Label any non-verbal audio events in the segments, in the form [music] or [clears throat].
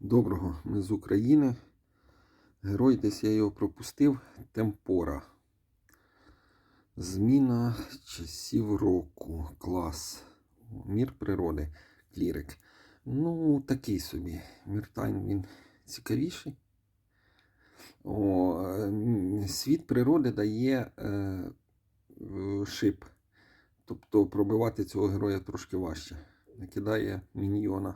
Доброго, ми з України. Герой десь я його пропустив. Темпора. Зміна часів року. Клас. Мір природи. Клірик. Ну, такий собі. Міртайн він цікавіший. О, світ природи дає е, шип. Тобто пробивати цього героя трошки важче. Накидає міньйона.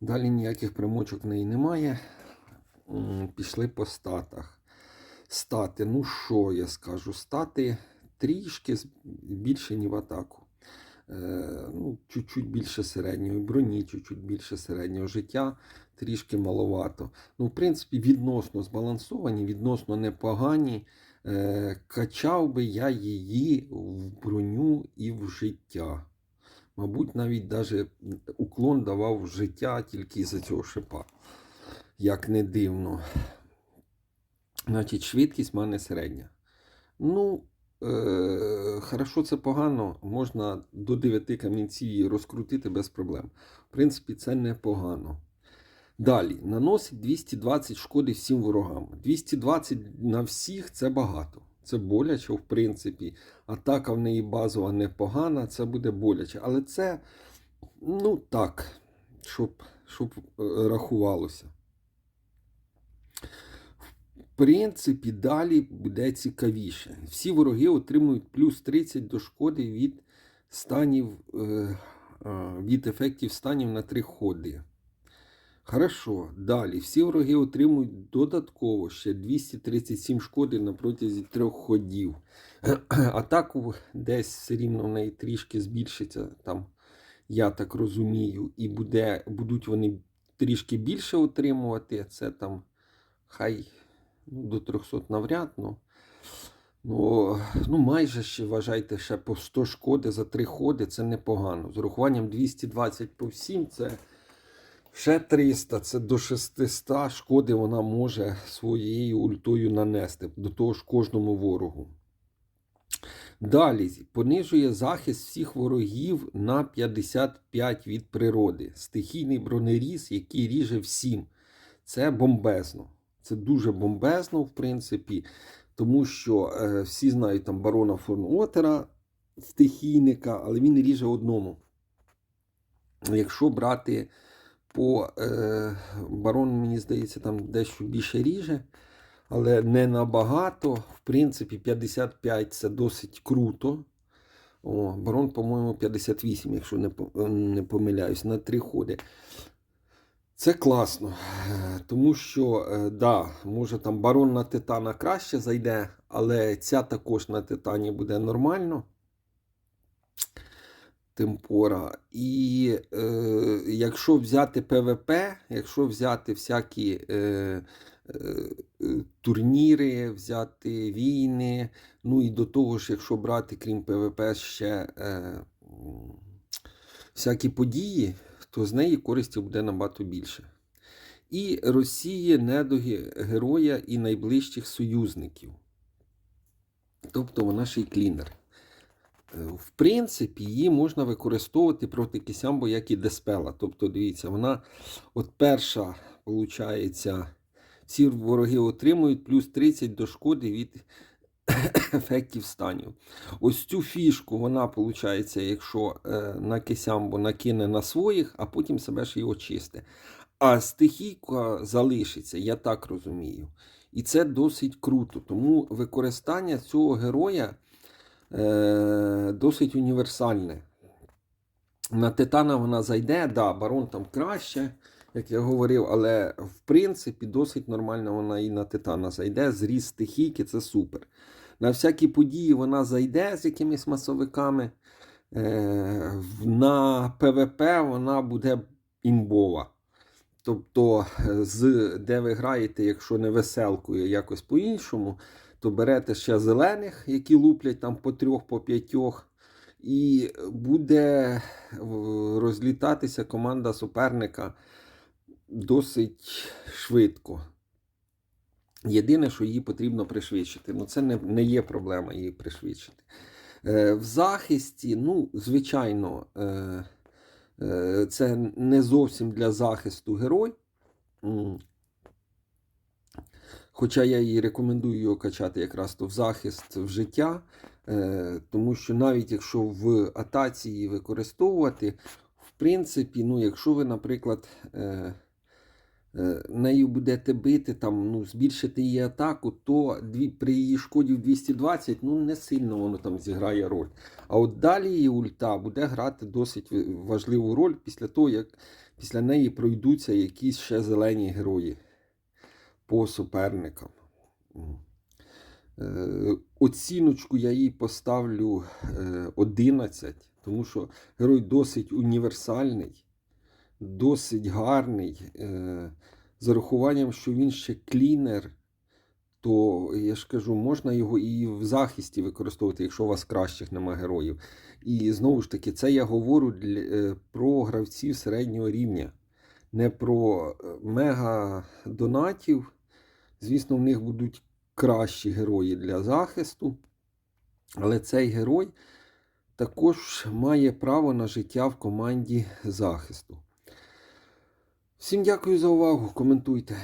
Далі ніяких примочок в неї немає. Пішли по статах. Стати, ну що я скажу, стати трішки більше, ніж в атаку. Е, ну, чуть-чуть більше середньої броні, чуть-чуть більше середнього життя, трішки маловато. Ну, в принципі, відносно збалансовані, відносно непогані. Е, качав би я її в броню і в життя. Мабуть, навіть даже уклон давав життя тільки за цього шипа. Як не дивно. Значить, швидкість в мене середня. Ну, е- хорошо, це погано. Можна до 9 камінців її розкрутити без проблем. В принципі, це непогано. Далі, наносить 220 шкоди всім ворогам. 220 на всіх це багато. Це боляче, в принципі. Атака в неї базова непогана, це буде боляче. Але це, ну так, щоб, щоб е, рахувалося. В принципі, далі буде цікавіше. Всі вороги отримують плюс 30 до шкоди від станів, е, від ефектів станів на 3 ходи. Хорошо, далі. Всі вороги отримують додатково ще 237 шкоди на протязі трьох ходів. [clears throat] Атаку десь все рівно в неї трішки збільшиться, там, я так розумію, і буде, будуть вони трішки більше отримувати. Це там хай ну, до 300 навряд, ну, ну, ну майже ще вважайте, ще по 100 шкоди за 3 ходи це непогано. З урахуванням 220 по всім це. Ще 300, це до 600 шкоди вона може своєю ультою нанести, до того ж кожному ворогу. Далі понижує захист всіх ворогів на 55 від природи. Стихійний бронеріз, який ріже всім. Це бомбезно. Це дуже бомбезно, в принципі, тому що е, всі знають там барона фон Отера, стихійника, але він ріже одному. Якщо брати по е, барон, мені здається, там дещо більше ріже, але не набагато. В принципі, 55 це досить круто. О, барон, по-моєму, 58, якщо не, не помиляюсь, на три ходи. Це класно, тому що, е, да, може там барон на титана краще зайде, але ця також на титані буде нормально. Темпора. І е, якщо взяти ПВП, якщо взяти всякі е, е, турніри, взяти війни, ну і до того ж, якщо брати, крім ПВП, ще е, всякі події, то з неї користі буде набагато більше. І Росії недоги героя і найближчих союзників. Тобто вона ще й клінер. Е, В принципі, її можна використовувати проти Кисямбо, як і Деспела. Тобто, дивіться, вона от перша, виходить, всі вороги отримують плюс 30 до шкоди від [coughs] ефектів станів. Ось цю фішку вона, виходить, якщо е, на Кисямбо накине на своїх, а потім себе ж і очисте. А стихійка залишиться, я так розумію. І це досить круто. Тому використання цього героя е, досить універсальне. На Титана вона зайде, да, барон там краще, як я говорив, але в принципі досить нормально вона і на Титана зайде. Зріз стихійки це супер. На всякі події вона зайде з якимись масовиками. Е, на ПВП вона буде імбова. Тобто, з де ви граєте, якщо не веселкою, якось по-іншому, то берете ще зелених, які луплять там по трьох, по п'ятьох, і буде розлітатися команда суперника досить швидко. Єдине, що її потрібно пришвидшити. Ну, це не, не є проблема її пришвидшити. Е, в захисті, ну, звичайно, е, Е, Це не зовсім для захисту герой. Хоча я і рекомендую його качати якраз то в захист в життя, е, тому що навіть якщо в атаці її використовувати, в принципі, ну, якщо ви, наприклад, е, е, нею будете бити, там, ну, збільшити її атаку, то при її шкоді в 220 ну, не сильно воно там зіграє роль. А от далі її ульта буде грати досить важливу роль після того, як після неї пройдуться якісь ще зелені герої по суперникам. Е, Оціночку я їй поставлю е, 11, тому що герой досить універсальний, досить гарний. Е, З урахуванням, що він ще клінер, то я ж кажу, можна його і в захисті використовувати, якщо у вас кращих нема героїв. І знову ж таки, це я говорю для, е, про гравців середнього рівня, не про е, мега донатів. Звісно, в них будуть кращі герої для захисту. Але цей герой також має право на життя в команді захисту. Всім дякую за увагу. Коментуйте.